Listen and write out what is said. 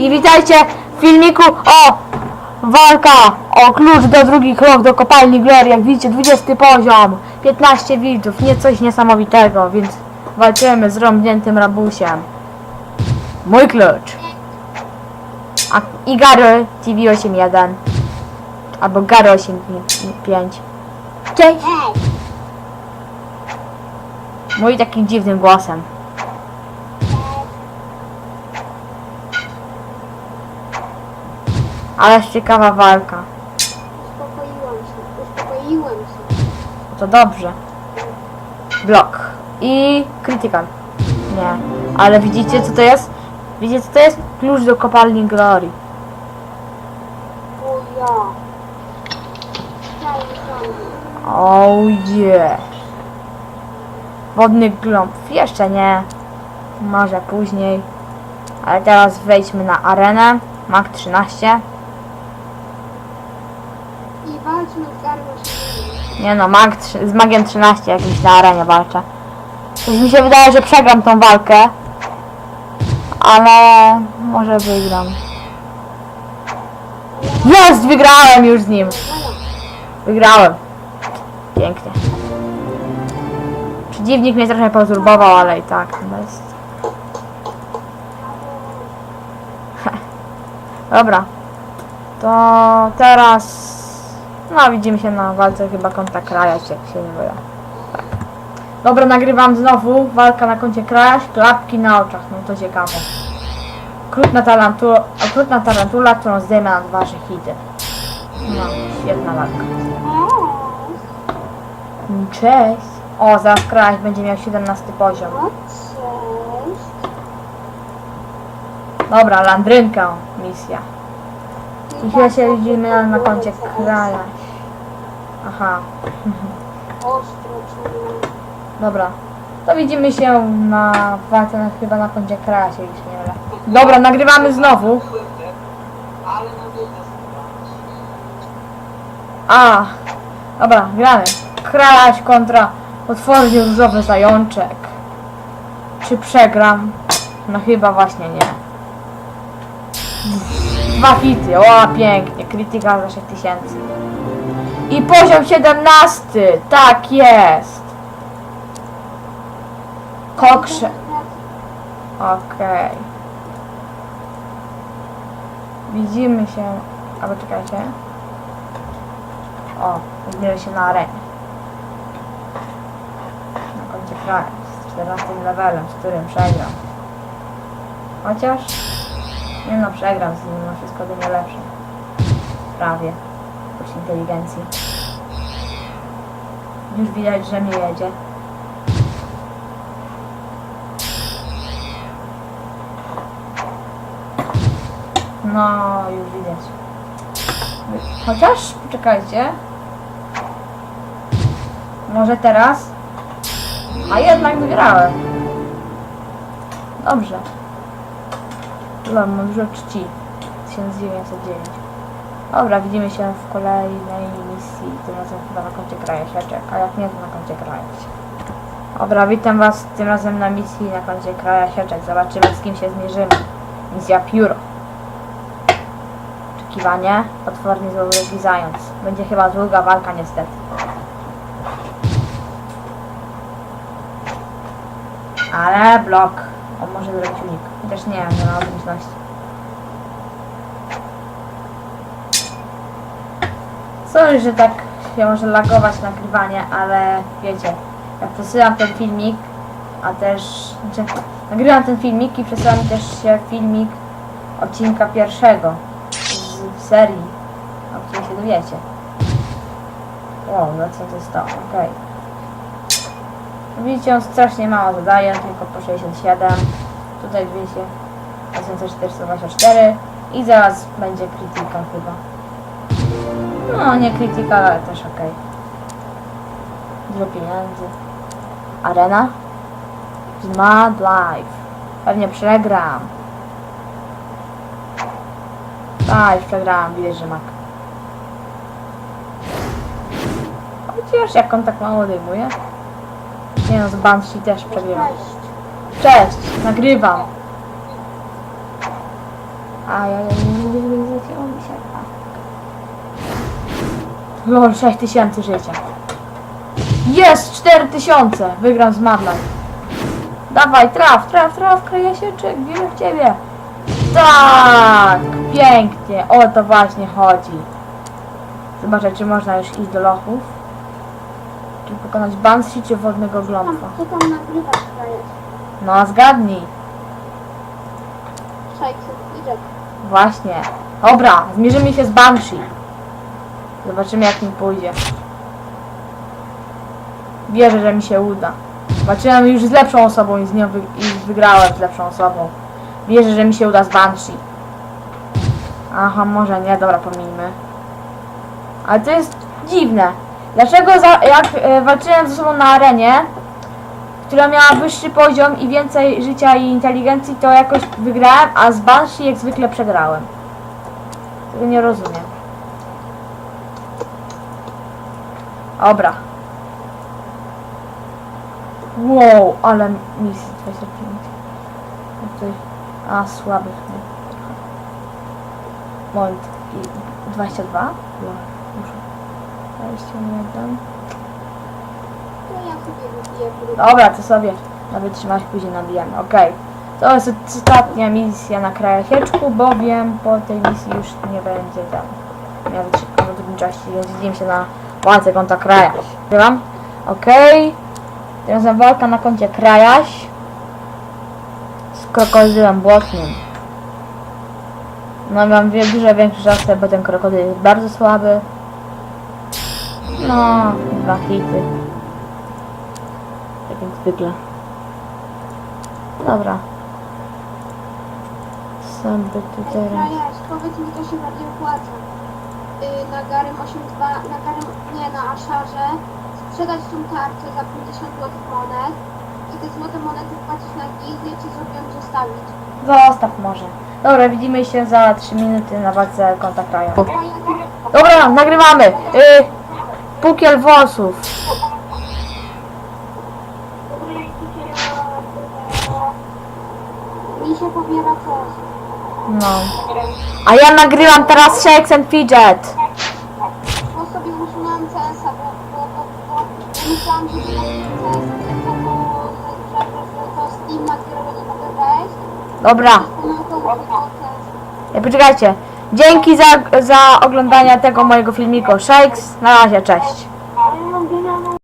I witajcie w filmiku o walka o klucz do drugi krok do kopalni Glory. Jak widzicie 20 poziom, 15 widzów, nie coś niesamowitego, więc walczymy z rąbniętym rabusiem. Mój klucz. A i Gary TV 81 albo Gary 85. Cześć. Mój takim dziwnym głosem. Ale ciekawa walka. Uspokoiłam się, uspokoiłem się. To dobrze. Blok. I critical. Nie. Ale widzicie co to jest? Widzicie co to jest? Klucz do kopalni Glory. O ja. Cały sam. Oh yeah. Wodny gląb. Jeszcze nie. Może później. Ale teraz wejdźmy na arenę. Mag 13. I walczmy z garną Nie no, mag, z magiem 13 jakimś na arenie walczę. Coś mi się wydaje, że przegram tą walkę. Ale może wygram. Jest! Wygrałem już z nim! Wygrałem. Pięknie. Przeciwnik mnie trochę pozurbował, ale i tak. no Jest. Dobra. To teraz... No, widzimy się na walce chyba konta Krajaś, jak się nie mylę. Tak. Dobra, nagrywam znowu. Walka na koncie Krajaś, klapki na oczach. No to ciekawe. Okrutna, tarantu... Okrutna tarantula, którą zdejmę na dwa hity. No, świetna walka. Cześć. O, zaraz Krajaś będzie miał 17 poziom. Dobra, landrynka misja. I chyba się widzimy na koncie Krajaś. Aha. Ostro czuję. Dobra. To widzimy się na walce na, chyba na kraja się już nie mylę. Dobra, nagrywamy znowu. A, dobra, gramy. Krajaś kontra potwornie różowy zajączek. Czy przegram? No chyba właśnie nie. Dwa hity, o pięknie, krytyka za 6000. I poziom 17, tak jest. Kokrze. Okej. Widzimy się. Albo czekajcie. O, widzimy się na arenie. Na końcu kraju. Z 14 levelem, z którym przegram. Chociaż. Nie no, przegram z nim, no wszystko będzie lepsze. Prawie. Oprócz inteligencji. Już widać, że mnie jedzie. No, już widać. Chociaż, poczekajcie. Może teraz? A jednak wygrałem. Dobrze. Dobra, mam dużo czci. 1909. Dobra, widzimy się w kolejnej misji. Tym razem chyba na koncie kraja sieczek, a jak nie, to na koncie kraja. Dobra, witam was tym razem na misji na koncie kraja sieczek. Zobaczymy z kim się zmierzymy. Misja Pióro. Oczekiwanie, potwornie złowieki zając. Będzie chyba długa walka niestety. Ale blok. On może zrobić unik. Chociaż nie, nie ma umiejętności. Sorry, że tak się może lagować nagrywanie, ale wiecie, jak przesyłam ten filmik, a też, znaczy, nagrywam ten filmik i przesyłam też się filmik odcinka pierwszego z serii, o której się dowiecie. Wow, no co to jest to? Okej. Widzicie, on strasznie mało zadaje, tylko po 67. Tutaj wiecie, 2424 i zaraz będzie krytyka chyba. No, nie krytyka, ale też okej. Dużo pieniędzy. Arena? Mad Life. Pewnie przegram. A, już przegrałam, widać, że mak. Chociaż jak on tak mało odejmuje. Nie no, z Banshee też przegrywam. Cześć. Nagrywam. A ja zacięło Lol, 6000 życia. Jest 4000! Wygram z Madlaj. Dawaj, traf, traf, traf, krajasieczek, wierzę w ciebie. Tak! Pięknie, o to właśnie chodzi. Zobaczę, czy można już iść do lochów. Czy pokonać Banshee, czy wodnego co tam dajesz? No, zgadnij. Szajksów, idę. Właśnie. Dobra, zmierzymy się z Banshee. Zobaczymy jak mi pójdzie. Wierzę, że mi się uda. Walczyłem już z lepszą osobą i z nią wy i wygrałem z lepszą osobą. Wierzę, że mi się uda z Banshee. Aha, może nie, dobra, pomijmy. Ale to jest dziwne. Dlaczego za, jak e, walczyłem ze sobą na arenie, która miała wyższy poziom i więcej życia i inteligencji, to jakoś wygrałem, a z Banshee jak zwykle przegrałem. Tego nie rozumiem. Dobra. Wow, ale misji 25. No Tutaj, a słaby. w tym trochę. Moment. i 22? No, muszę. 21. No ja sobie wypiję próbę. Dobra, to sobie na wytrzymać później nabijamy. Okej. To jest ostatnia misja na krajachieczku, bowiem po tej misji już nie będzie tam. Być na drugim czasie, widzimy się na walce konta krajaś. Byłam? Okej. Teraz na walka na koncie krajaś. Z krokodylem błotnym. No mam dużo większe szanse, bo ten krokodyl jest bardzo słaby. No, dwa hity. Tak jak zwykle. Dobra. Co by tu teraz... Krajaś, powiedz mi, się bardziej opłaca. Yy, na Garym 8.2, na Garym, nie, na Aszarze sprzedać tą tarczę za 50 złotych monet i te złote monety wpłacić na gildię, czy sobie ją zostawić. Zostaw może. Dobra, widzimy się za 3 minuty na walce konta kraju. Dobra, nagrywamy! Y, pukiel włosów. mi się pobiera coś. No. A ja nagrywam teraz Shakes and Fidget. Bo sobie usunąłem CS-a, bo, bo, bo, bo ja myślałam, że to jest CS, tylko to, że, że, że to Steam, na którego nie mogę wejść. Dobra. Pomyłką usunąłem CS. E, Poczekajcie. Dzięki za, za oglądanie tego mojego filmiku. Shakes, na razie, cześć.